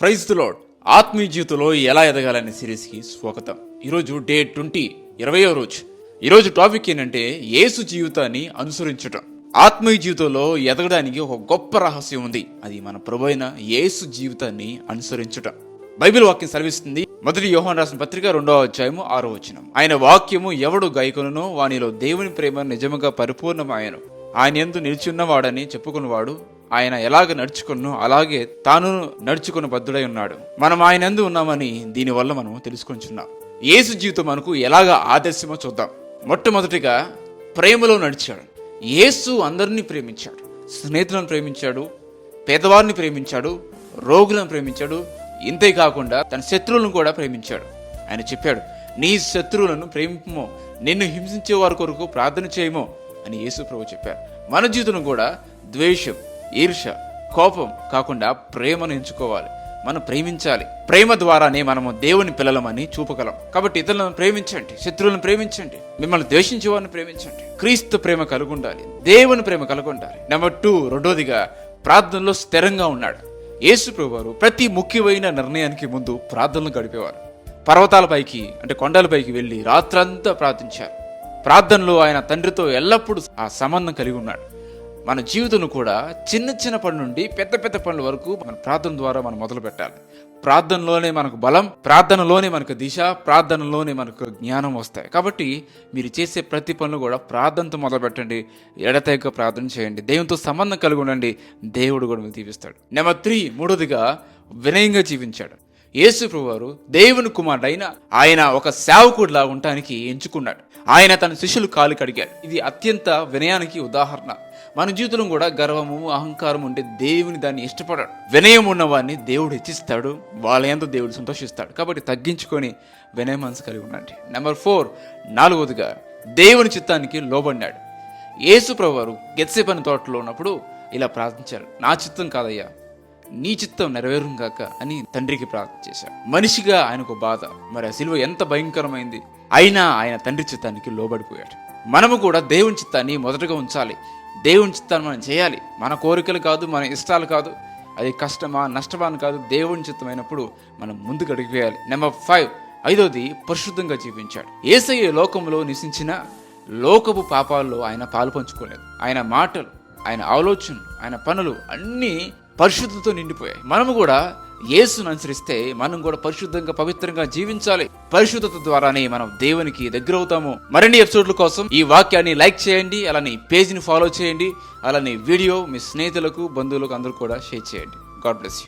Praise the ఆత్మీయ జీవితంలో ఎలా ఎదగాలనే సిరీస్కి స్వాగతం. ఈరోజు డే ట్వంటీ ఇరవయో రోజు. ఈరోజు టాపిక్ ఏంటంటే యేసు జీవితాన్ని అనుసరించటం. ఆత్మీయ జీవితంలో ఎదగడానికి ఒక గొప్ప రహస్యం ఉంది. అది మన ప్రభు యేసు జీవితాన్ని అనుసరించటం. బైబిల్ వాక్యం సెలవిస్తుంది. మొదటి యోహన్ రాసిన పత్రిక రెండవ అధ్యాయము ఆరో వచనం. ఆయన వాక్యము ఎవడు గాయకులను వానిలో దేవుని ప్రేమ నిజముగా పరిపూర్ణమాయను. ఆయన ఎందు నిలిచున్నవాడని చెప్పుకున్నవాడు ఆయన ఎలాగ నడుచుకున్నో అలాగే తాను నడుచుకున్న బద్దుడై ఉన్నాడు. మనం ఆయన ఎందు ఉన్నామని దీనివల్ల మనం తెలుసుకొంచున్నాం. యేసు జీవితం మనకు ఎలాగ ఆదర్శమో చూద్దాం. మొట్టమొదటిగా ప్రేమలో నడిచాడు. యేసు అందరినీ ప్రేమించాడు. స్నేహితులను ప్రేమించాడు. పేదవారిని ప్రేమించాడు. రోగులను ప్రేమించాడు. ఇంతే కాకుండా తన శత్రువులను కూడా ప్రేమించాడు. ఆయన చెప్పాడు నీ శత్రువులను ప్రేమింపమో నిన్ను హింసించే వారి కొరకు ప్రార్థన చేయమో అని యేసు ప్రభు చెప్పారు. మన జీవితం కూడా ద్వేషం ఈర్ష కోపం కాకుండా ప్రేమను ఎంచుకోవాలి. మనం ప్రేమించాలి. ప్రేమ ద్వారానే మనము దేవుని పిల్లలమని చూపగలం. కాబట్టి ఇతరులను ప్రేమించండి శత్రువులను ప్రేమించండి మిమ్మల్ని ద్వేషించే వారిని ప్రేమించండి. క్రీస్తు ప్రేమ కలిగి ఉండాలి దేవుని ప్రేమ కలిగి ఉండాలి నెంబర్ టూ రెండోదిగా ప్రార్థనలో స్థిరంగా ఉన్నాడు. యేసుప్రభు వారు ప్రతి ముఖ్యమైన నిర్ణయానికి ముందు ప్రార్థనలు గడిపేవారు. పర్వతాలపైకి అంటే కొండలపైకి వెళ్ళి రాత్రంతా ప్రార్థించారు. ప్రార్థనలో ఆయన తండ్రితో ఎల్లప్పుడూ ఆ సంబంధం కలిగి ఉన్నాడు. మన జీవితం కూడా చిన్న చిన్న పనుల నుండి పెద్ద పెద్ద పనుల వరకు మన ప్రార్థన ద్వారా మనం మొదలు పెట్టాలి. ప్రార్థనలోనే మనకు బలం ప్రార్థనలోనే మనకు దిశ ప్రార్థనలోనే మనకు జ్ఞానం వస్తాయి. కాబట్టి మీరు చేసే ప్రతి పనులు కూడా ప్రార్థనతో మొదలు పెట్టండి. ఎడతెగ ప్రార్థన చేయండి. దేవునితో సంబంధం కలిగి ఉండండి. దేవుడు కూడా మీకు తీపిస్తాడు నెంబర్ త్రీ మూడోదిగా వినయంగా జీవించాడు. యేసు వారు దేవుని కుమారుడు ఆయన ఒక సేవకుడిలా ఉండటానికి ఎంచుకున్నాడు. ఆయన తన శిష్యులు కాలు కడిగాడు ఇది అత్యంత వినయానికి ఉదాహరణ. మన జీవితంలో కూడా గర్వము అహంకారం ఉంటే దేవుని దాన్ని ఇష్టపడాడు. వినయం ఉన్నవాడిని దేవుడు హెచ్చిస్తాడు వాళ్ళ ఎంతో దేవుడు సంతోషిస్తాడు. కాబట్టి తగ్గించుకొని వినయ మనసు కలిగి ఉండండి. నెంబర్ ఫోర్ నాలుగవదిగా దేవుని చిత్తానికి లోబడినాడు. యేసు ప్రభువారు గెత్సేపని తోటలో ఉన్నప్పుడు ఇలా ప్రార్థించారు. నా చిత్తం కాదయ్యా నీ చిత్తం నెరవేరుం గాక అని తండ్రికి ప్రార్థన చేశాడు మనిషిగా ఆయనకు బాధ మరి ఆ సిలువ ఎంత భయంకరమైంది. అయినా ఆయన తండ్రి చిత్తానికి లోబడిపోయాడు. మనము కూడా దేవుని చిత్తాన్ని మొదటగా ఉంచాలి. దేవుని చిత్తాన్ని మనం చేయాలి. మన కోరికలు కాదు మన ఇష్టాలు కాదు అది కష్టమా నష్టమా అని కాదు దేవుని చిత్తమైనప్పుడు మనం ముందుకు అడిగిపోయాలి నెంబర్ ఫైవ్ ఐదోది పరిశుద్ధంగా జీవించాడు ఏసయ్య లోకంలో నివసించిన లోకపు పాపాల్లో ఆయన పాలు పంచుకోలేదు. ఆయన మాటలు ఆయన ఆలోచనలు ఆయన పనులు అన్నీ పరిశుద్ధతో నిండిపోయాయి. మనము కూడా యేసును అనుసరిస్తే మనం కూడా పరిశుద్ధంగా పవిత్రంగా జీవించాలి. పరిశుద్ధత ద్వారానే మనం దేవునికి దగ్గర అవుతాము మరిన్ని ఎపిసోడ్ల కోసం ఈ వాక్యాన్ని లైక్ చేయండి అలానే పేజ్ని ఫాలో చేయండి అలానే వీడియో మీ స్నేహితులకు బంధువులకు అందరూ కూడా షేర్ చేయండి. God bless you.